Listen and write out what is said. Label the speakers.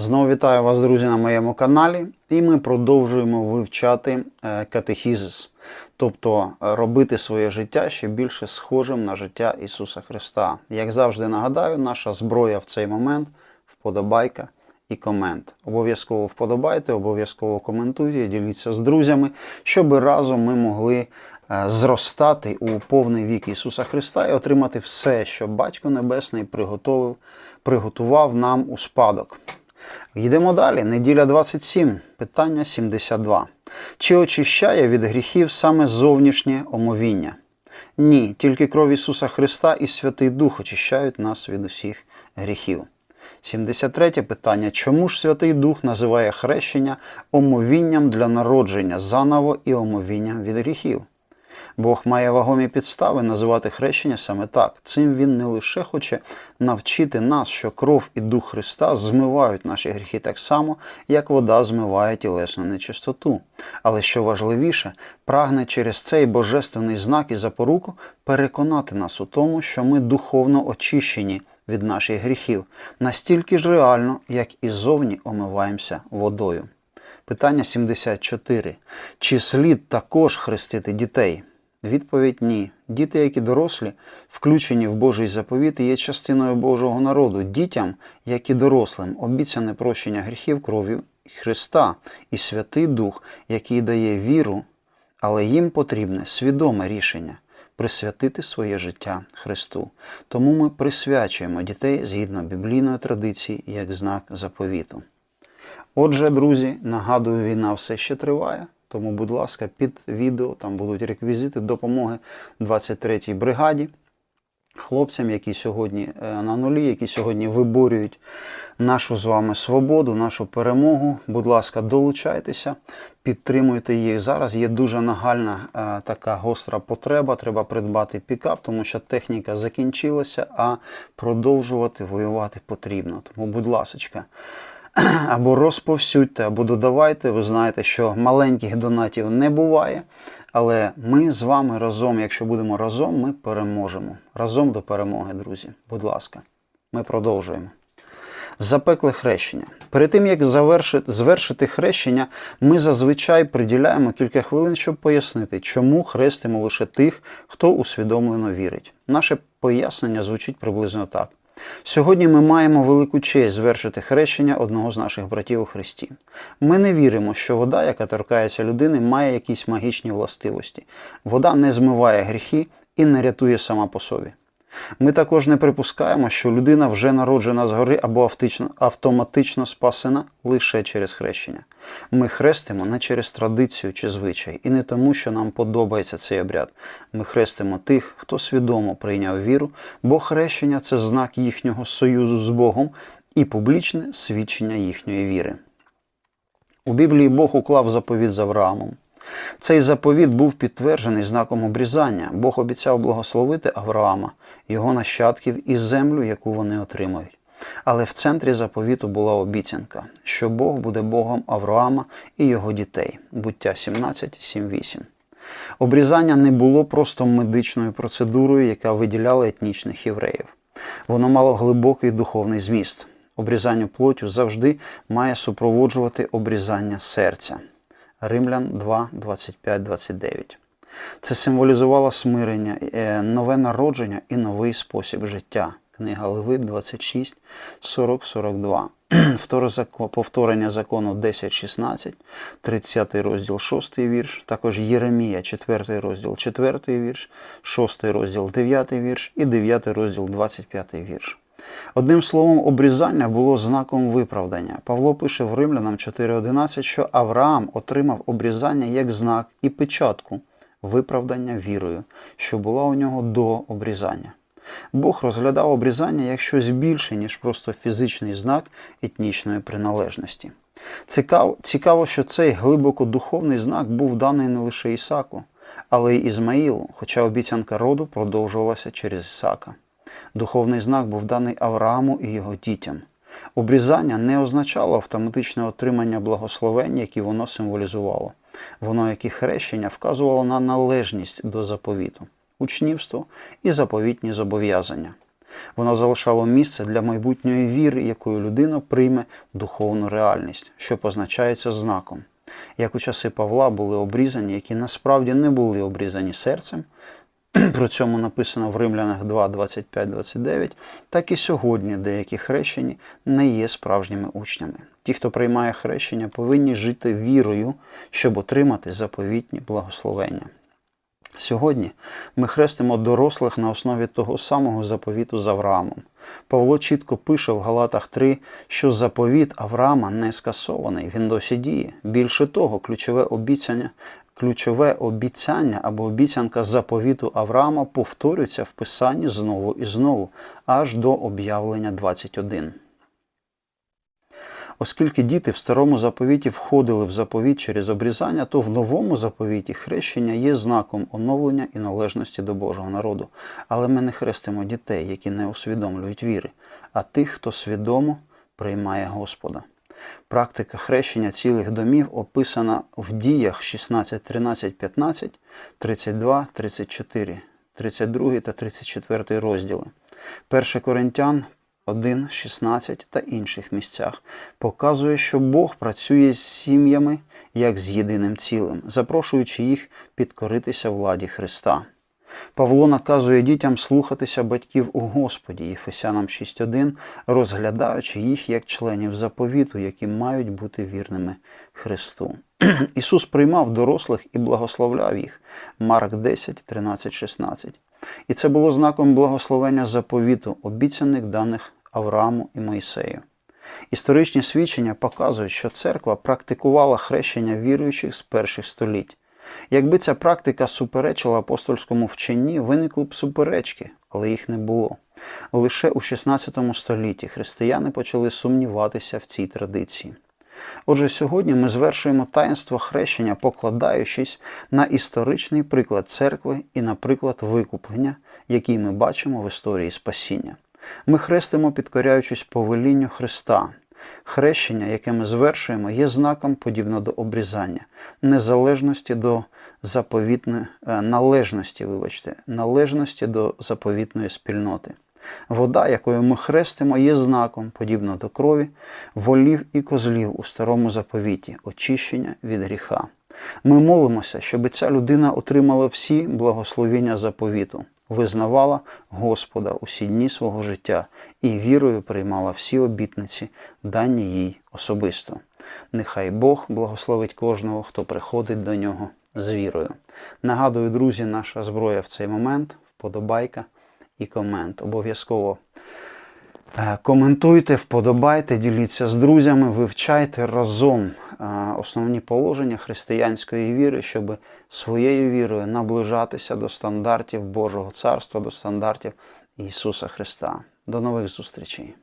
Speaker 1: Знову вітаю вас, друзі, на моєму каналі, і ми продовжуємо вивчати е, катехізис, тобто е, робити своє життя ще більше схожим на життя Ісуса Христа. Як завжди нагадаю, наша зброя в цей момент вподобайка і комент. Обов'язково вподобайте, обов'язково коментуйте, діліться з друзями, щоб разом ми могли е, зростати у повний вік Ісуса Христа і отримати все, що Батько Небесний приготував нам у спадок. Йдемо далі. Неділя 27, питання 72. Чи очищає від гріхів саме зовнішнє омовіння? Ні, тільки кров Ісуса Христа і Святий Дух очищають нас від усіх гріхів. 73 питання. Чому ж Святий Дух називає хрещення омовінням для народження заново і омовінням від гріхів? Бог має вагомі підстави називати хрещення саме так. Цим він не лише хоче навчити нас, що кров і дух Христа змивають наші гріхи так само, як вода змиває тілесну нечистоту. Але що важливіше, прагне через цей божественний знак і запоруку переконати нас у тому, що ми духовно очищені від наших гріхів, настільки ж реально, як і зовні омиваємося водою. Питання 74. Чи слід також хрестити дітей? Відповідь ні. Діти, як і дорослі, включені в Божий заповіт є частиною Божого народу. Дітям, як і дорослим, обіцяне прощення гріхів кров'ю Христа і Святий Дух, який дає віру, але їм потрібне свідоме рішення присвятити своє життя Христу. Тому ми присвячуємо дітей згідно біблійної традиції як знак заповіту. Отже, друзі, нагадую, війна все ще триває. Тому, будь ласка, під відео там будуть реквізити допомоги 23-й бригаді, хлопцям, які сьогодні е, на нулі, які сьогодні виборюють нашу з вами свободу, нашу перемогу. Будь ласка, долучайтеся, підтримуйте їх. Зараз є дуже нагальна е, така гостра потреба. Треба придбати пікап, тому що техніка закінчилася, а продовжувати воювати потрібно. Тому, будь ласка або розповсюдьте, або додавайте. Ви знаєте, що маленьких донатів не буває. Але ми з вами разом, якщо будемо разом, ми переможемо. Разом до перемоги, друзі. Будь ласка, ми продовжуємо. Запекле хрещення. Перед тим, як завершити, звершити хрещення, ми зазвичай приділяємо кілька хвилин, щоб пояснити, чому хрестимо лише тих, хто усвідомлено вірить. Наше пояснення звучить приблизно так. Сьогодні ми маємо велику честь звершити хрещення одного з наших братів у Христі. Ми не віримо, що вода, яка торкається людини, має якісь магічні властивості. Вода не змиває гріхи і не рятує сама по собі. Ми також не припускаємо, що людина вже народжена згори або автоматично спасена лише через хрещення. Ми хрестимо не через традицію чи звичай, і не тому, що нам подобається цей обряд. Ми хрестимо тих, хто свідомо прийняв віру, бо хрещення це знак їхнього союзу з Богом і публічне свідчення їхньої віри. У Біблії Бог уклав заповіт з Авраамом. Цей заповіт був підтверджений знаком обрізання. Бог обіцяв благословити Авраама, його нащадків і землю, яку вони отримають. Але в центрі заповіту була обіцянка, що Бог буде Богом Авраама і його дітей. Буття 17, 7, 8. Обрізання не було просто медичною процедурою, яка виділяла етнічних євреїв. Воно мало глибокий духовний зміст. Обрізання плоттю завжди має супроводжувати обрізання серця. Римлян 2, 25, 29. Це символізувало смирення, е, нове народження і новий спосіб життя. Книга Левит 26, 40, 42. Повторення закону 10, 16, 30 розділ 6 вірш, також Єремія, 4 розділ 4 вірш, 6 розділ 9 вірш і 9 розділ 25 вірш. Одним словом, обрізання було знаком виправдання. Павло пише в Римлянам 4.11, що Авраам отримав обрізання як знак і печатку виправдання вірою, що була у нього до обрізання. Бог розглядав обрізання як щось більше, ніж просто фізичний знак етнічної приналежності. Цікаво, що цей глибоко духовний знак був даний не лише Ісаку, але й Ізмаїлу, хоча обіцянка роду продовжувалася через Ісака. Духовний знак був даний Аврааму і його дітям. Обрізання не означало автоматичне отримання благословень, які воно символізувало. Воно, як і хрещення, вказувало на належність до заповіту, учнівство і заповітні зобов'язання. Воно залишало місце для майбутньої віри, якою людина прийме духовну реальність, що позначається знаком. Як у часи Павла були обрізані, які насправді не були обрізані серцем, про цьому написано в Римлянах 2, 25, 29, так і сьогодні деякі хрещені не є справжніми учнями. Ті, хто приймає хрещення, повинні жити вірою, щоб отримати заповітні благословення. Сьогодні ми хрестимо дорослих на основі того самого заповіту з Авраамом. Павло чітко пише в Галатах 3, що заповіт Авраама не скасований, він досі діє. Більше того, ключове обіцяння, ключове обіцяння або обіцянка заповіту Авраама повторюється в Писанні знову і знову, аж до об'явлення 21. Оскільки діти в старому заповіті входили в заповіт через обрізання, то в новому заповіті хрещення є знаком оновлення і належності до Божого народу. Але ми не хрестимо дітей, які не усвідомлюють віри, а тих, хто свідомо приймає Господа. Практика хрещення цілих домів описана в діях 16, 13, 15, 32, 34, 32 та 34 розділи. 1 Коринтян 1, 16 та інших місцях показує, що Бог працює з сім'ями як з єдиним цілим, запрошуючи їх підкоритися владі Христа. Павло наказує дітям слухатися батьків у Господі, Єфесянам 6.1, розглядаючи їх як членів заповіту, які мають бути вірними Христу. Ісус приймав дорослих і благословляв їх. Марк 10, 13, 16. І це було знаком благословення заповіту, обіцяних даних Аврааму і Моїсею. Історичні свідчення показують, що церква практикувала хрещення віруючих з перших століть. Якби ця практика суперечила апостольському вченні, виникли б суперечки, але їх не було. Лише у 16 столітті християни почали сумніватися в цій традиції. Отже, сьогодні ми звершуємо таїнство хрещення, покладаючись на історичний приклад церкви і на приклад викуплення, який ми бачимо в історії спасіння. Ми хрестимо, підкоряючись повелінню Христа. Хрещення, яке ми звершуємо, є знаком подібно до обрізання, незалежності до заповітної е, належності, вибачте, належності до заповітної спільноти. Вода, якою ми хрестимо, є знаком, подібно до крові, волів і козлів у старому заповіті, очищення від гріха. Ми молимося, щоб ця людина отримала всі благословіння заповіту, визнавала Господа усі дні свого життя і вірою приймала всі обітниці, дані їй особисто. Нехай Бог благословить кожного, хто приходить до нього з вірою. Нагадую, друзі, наша зброя в цей момент вподобайка і комент. Обов'язково е, коментуйте, вподобайте, діліться з друзями, вивчайте разом основні положення християнської віри, щоб своєю вірою наближатися до стандартів Божого Царства, до стандартів Ісуса Христа. До нових зустрічей!